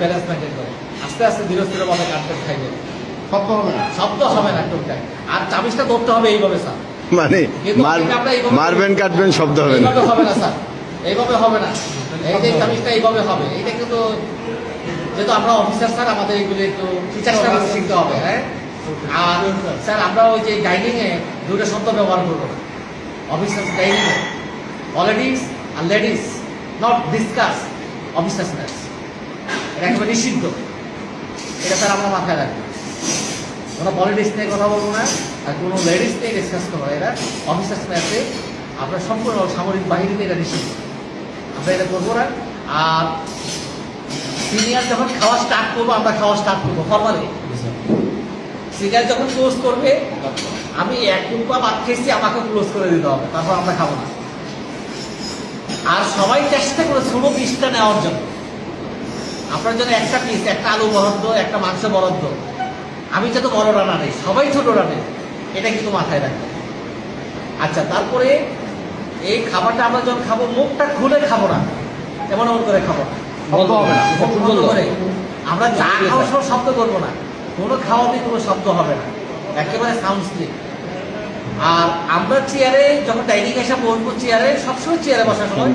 Balance maintain করে। আস্তে আস্তে ধীরে ধীরে ভাবে কাটতে খাইবে শব্দ হবে না শব্দ হবে না টোকটাই আর চাবিসটা ধরতে হবে এইভাবে স্যার। মানে মারবেন কাটবেন শব্দ হবে না। হবে না স্যার। এইভাবে হবে না। এই যে চাবিসটা এইভাবে হবে এটা কিন্তু যেহেতু আমরা অফিসার স্যার আমাদের এগুলো একটু টিচার্সটা শিখতে হবে হ্যাঁ? আর স্যার আমরা ওই যে গাইডিং এ দুটো শব্দ ব্যবহার করব। অফিসার গাইডিং এ অলরেডিস আর লেডিস নট ডিসকাস অফিসার্স এটা একেবারে নিষিদ্ধ। এটা স্যার আমরা মাথায় রাখব। কোনো পলিটিক্স নিয়ে কথা বলব না আর কোনো লেডিস নিয়ে ডিসকাস করব এটা অফিসার্স ম্যাচে আমরা সম্পূর্ণ সামরিক বাহিনীতে এটা নিষিদ্ধ। আমরা এটা করব না। আর সিনিয়র যখন খাওয়া স্টার্ট করব আমরা খাওয়া স্টার্ট করব ফর্মালি সিনিয়র যখন ক্লোজ করবে আমি এক টুকরা ভাত খেয়েছি আমাকে ক্লোজ করে দিতে হবে তারপর আমরা খাব না। আর সবাই চেষ্টা করে ছোট পিসটা নেওয়ার জন্য। আপনার জন্য একটা পিস একটা আলু বরাদ্দ একটা মাংস বরাদ্দ। আমি যাতে বড় রান্না নেই সবাই ছোট রানে এটা কিন্তু মাথায় রাখবেন। আচ্ছা তারপরে এই খাবারটা আমরা যখন খাব মুখটা খুলে খাব না। এমন এমন করে খাব। না হবে না বন্ধ করে। আমরা যা খাওয়ার সময় শব্দ করব না। কোনো খাওয়াতে কোনো শব্দ হবে না। একেবারে সাউন্ড স্লিপ আর আমরা চেয়ারে যখন ডাইনিং এসে বসবো চেয়ারে সবসময় চেয়ারে বসার সময়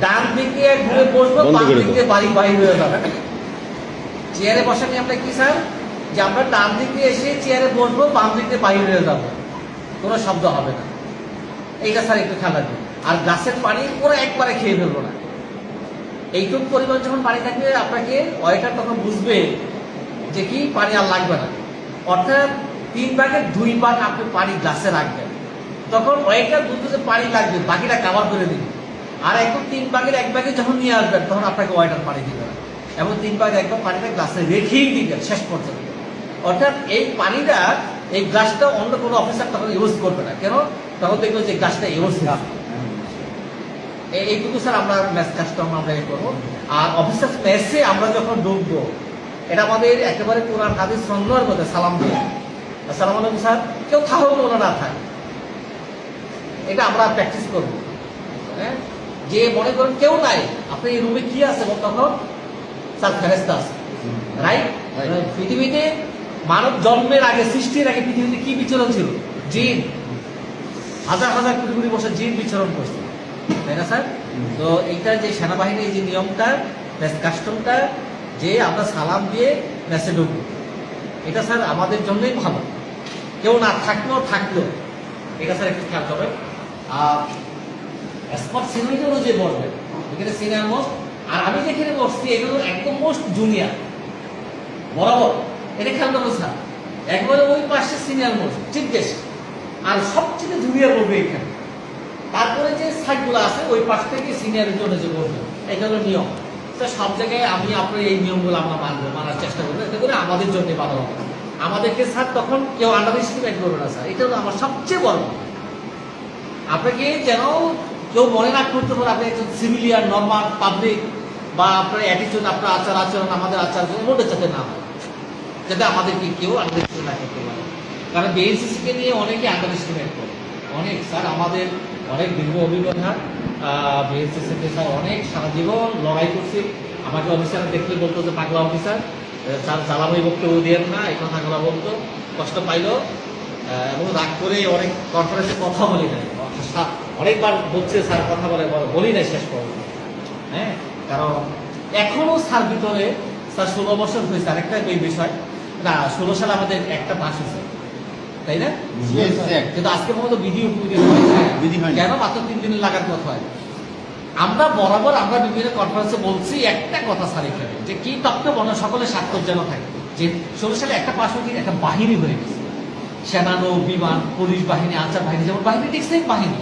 ডান দিকে ঘুরে বসবো বাম দিকে বাড়ি বাড়ি হয়ে যাবে। চেয়ারে বসা নিয়ে আমরা কি স্যার? যে আমরা ডান দিকে এসে চেয়ারে বসবো বাম দিকে বাইরে হয়ে যাব। কোনো শব্দ হবে না। এইটা স্যার একটু খেয়াল রাখবেন। আর গাছের পানি পুরো একবারে খেয়ে ফেলব না। এইটুকু পরিমাণ যখন পানি থাকবে আপনাকে ওয়েটার তখন বুঝবে যে কি পানি আর লাগবে না। অর্থাৎ তিন ভাগের দুই ভাগ আপনি পানি গ্লাসে রাখবেন। তখন ওয়েটার বুঝবে যে পানি লাগবে বাকিটা কাভার করে দিবে। আর একদম তিন ভাগের এক ভাগে যখন নিয়ে আসবেন, তখন আপনাকে ওয়েটার পানি দিবে এবং তিন ভাগ একদম পানিটা গ্লাসে রেখেই দিবেন শেষ পর্যন্ত। অর্থাৎ এই পানিটা, এই গ্লাসটা অন্য কোনো অফিসার তখন ইউজ করবে না। কেন? তখন দেখবেন যে গ্লাসটা ইউজ না এই- এইটুকু স্যার আমরা ম্যাচ কাজটা আমরা এ করব। আর অফিসার ম্যাচে আমরা যখন ডুববো এটা আমাদের একেবারে কোরআন হাদিস সন্ন্যার মধ্যে, সালাম দিয়ে। আসসালাম আলাইকুম স্যার। কেউ থাকুক কোনো না থাক। এটা আমরা প্র্যাকটিস করব। হ্যাঁ? যে মনে করেন কেউ নাই আপনি এই রুমে কি আছে তখন স্যার ফেরেস্তা আছে। রাইট. পৃথিবীতে মানব জন্মের আগে সৃষ্টির আগে পৃথিবীতে কি বিচরণ ছিল? জিন। হাজার হাজার কোটি কোটি বছর জিন বিচরণ করছে। তাই না স্যার? তো এইটা যে সেনাবাহিনীর যে নিয়মটা কাস্টমটা যে আমরা সালাম দিয়ে মেসে ঢুকবো। এটা স্যার আমাদের জন্যই ভালো। কেউ না থাকলেও থাকলেও এটা স্যার একটু খেয়াল করবেন। আর স্পট সিনিয়রিটি অনুযায়ী বসবেন এখানে সিনিয়র মোস্ট আর আমি যেখানে বসছি, এগুলো একদম মোস্ট জুনিয়র বরাবর। এটা খেয়াল করবেন স্যার, একবারে ওই পাশে সিনিয়র মোস্ট চিফ গেস্ট আর সবচেয়ে জুনিয়র বলবে এখানে। তারপরে যে সাইডগুলো আছে, ওই পাশ থেকে সিনিয়রের জন্য যে বসবে এটা হলো নিয়ম। তো সব জায়গায় আমি আপনার এই নিয়মগুলো আমরা মানবো, মানার চেষ্টা করব। এতে করে আমাদের জন্য ভালো হবে। আমাদেরকে স্যার তখন কেউ আন্ডার এস্টিমেট করবে না, স্যার। এটা হলো আমার সবচেয়ে বড় আপনাকে যেন কেউ মনে না করতে পারে আপনি একজন সিভিলিয়ান নর্মাল পাবলিক বা আপনার অ্যাটিটিউড আপনার আচার আচরণ, আমাদের আচার ওটা যাতে না হয়। যাতে আমাদেরকে কেউ এস্টিমেট না করতে পারে। কারণ বিএনসিসিকে নিয়ে অনেকে আন্ডার এস্টিমেট করে। অনেক, স্যার, আমাদের অনেক দীর্ঘ অভিজ্ঞতা বিএনসিসিতে স্যার অনেক সারা জীবন লড়াই করছি। আমাকে অফিসার দেখলে বলতো যে, পাগলা অফিসার স্যার জ্বালামি বক্তব্য দিয়েন না, এই কথাগুলো বলতো। কষ্ট পাইলো এবং রাগ করে অনেক কনফারেন্সে কথা বলি নাই। অনেকবার বলছে স্যার কথা বলে বলে- নাই শেষ পর্যন্ত। হ্যাঁ? কারণ এখনও স্যার ভিতরে স্যার ষোলো বছর হয়েছে আরেকটা এই বিষয়। না ষোলো সালে আমাদের একটা পাস হয়েছে। তাই না? কিন্তু আজকে মতো বিধি বিধি হয়নি। কেন মাত্র তিন দিন লাগার কথা হয়? আমরা বরাবর আমরা বিভিন্ন কনফারেন্সে বলছি একটা কথা স্যার এখানে যে কি তত্ত্ব বর্ণ সকলের স্বার্থর যেন থাকে। যে ষোলো সালে একটা পাশ হয়ে একটা বাহিনী হয়ে গেছে। সেনানো বিমান পুলিশ বাহিনী আনসার বাহিনী যেমন বাহিনী ঠিক সেম বাহিনী।